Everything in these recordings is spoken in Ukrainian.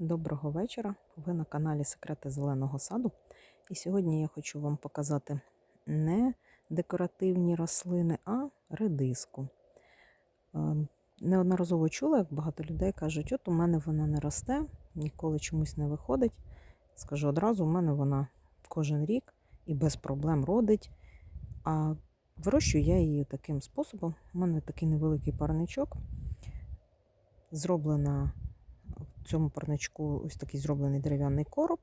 Доброго вечора. Ви на каналі Секрети Зеленого саду. І сьогодні я хочу вам показати не декоративні рослини, а редиску. Е, Неодноразово чула, як багато людей кажуть, от у мене вона не росте, ніколи чомусь не виходить. Скажу одразу, у мене вона кожен рік і без проблем родить. А вирощую я її таким способом. У мене такий невеликий парничок. Зроблена цьому парничку ось такий зроблений дерев'яний короб.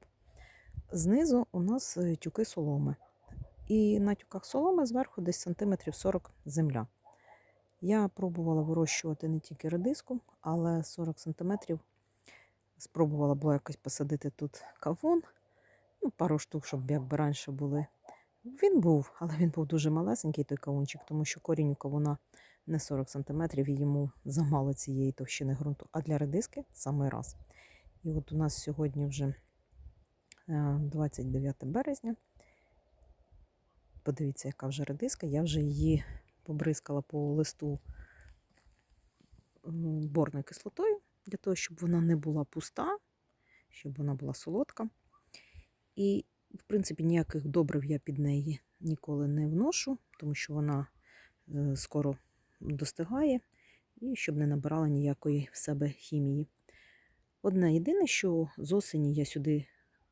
Знизу у нас е, тюки соломи. І на тюках соломи зверху десь сантиметрів 40 земля. Я пробувала вирощувати не тільки редиску, але 40 сантиметрів. Спробувала було якось посадити тут кавун. Ну, пару штук, щоб якби раніше були. Він був, але він був дуже малесенький, той кавунчик, тому що корінь у кавуна не 40 см, і йому замало цієї товщини ґрунту. А для редиски саме раз. І от у нас сьогодні вже е, 29 березня. Подивіться, яка вже редиска. Я вже її побризкала по листу борною кислотою, для того, щоб вона не була пуста, щоб вона була солодка. І, в принципі, ніяких добрив я під неї ніколи не вношу, тому що вона е, скоро достигає, і щоб не набирала ніякої в себе хімії. Одне єдине, що з осені я сюди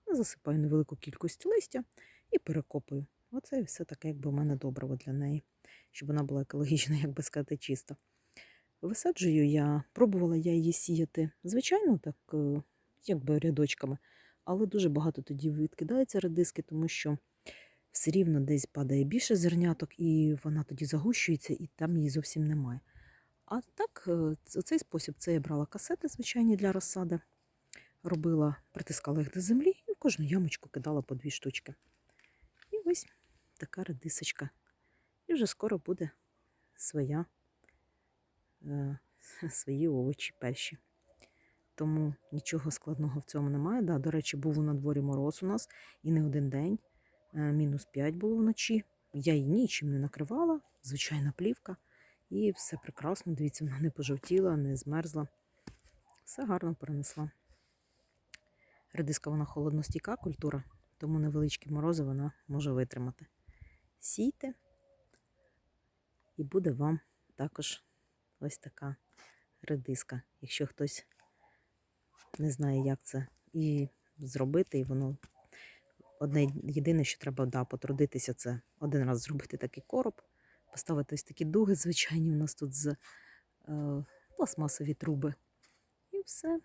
засипаю невелику кількість листя і перекопую. Оце все таке, якби в мене добриво для неї, щоб вона була екологічна, як би сказати, чиста. Висаджую я, пробувала я її сіяти, звичайно, так, е, якби рядочками, але дуже багато тоді відкидається редиски, тому що все рівно десь падає більше зерняток, і вона тоді загущується, і там її зовсім немає. А так, е, цей спосіб це я брала касети звичайні для розсади, робила, притискала їх до землі і в кожну ямочку кидала по дві штучки. І ось така редисочка. І вже скоро буде своя, е, свої овочі перші. Тому нічого складного в цьому немає. Да, до речі, був на дворі мороз у нас і не один день. Е, Мінус 5 було вночі. Я її нічим не накривала, звичайна плівка. І все прекрасно. Дивіться, вона не пожовтіла, не змерзла. Все гарно перенесла. Редиска вона холодностійка культура, тому невеличкі морози вона може витримати. Сійте, і буде вам також ось така редиска. Якщо хтось не знає, як це і зробити, і воно одне єдине, що треба да, потрудитися, це один раз зробити такий короб, поставити ось такі дуги, звичайні у нас тут з е, пластмасові труби. І все.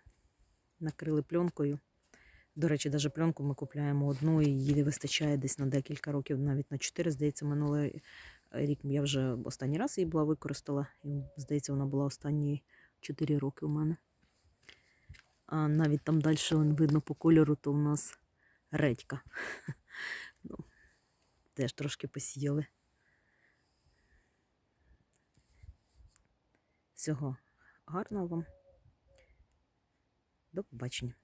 Накрили пленкою. До речі, навіть пленку ми купляємо одну, і її вистачає десь на декілька років, навіть на 4, здається, минулий рік я вже останній раз її була використала. І, здається, вона була останні 4 роки у мене. А навіть там далі видно по кольору, то у нас редька. Ну, теж трошки посіяли. Всього гарного вам. До побачення.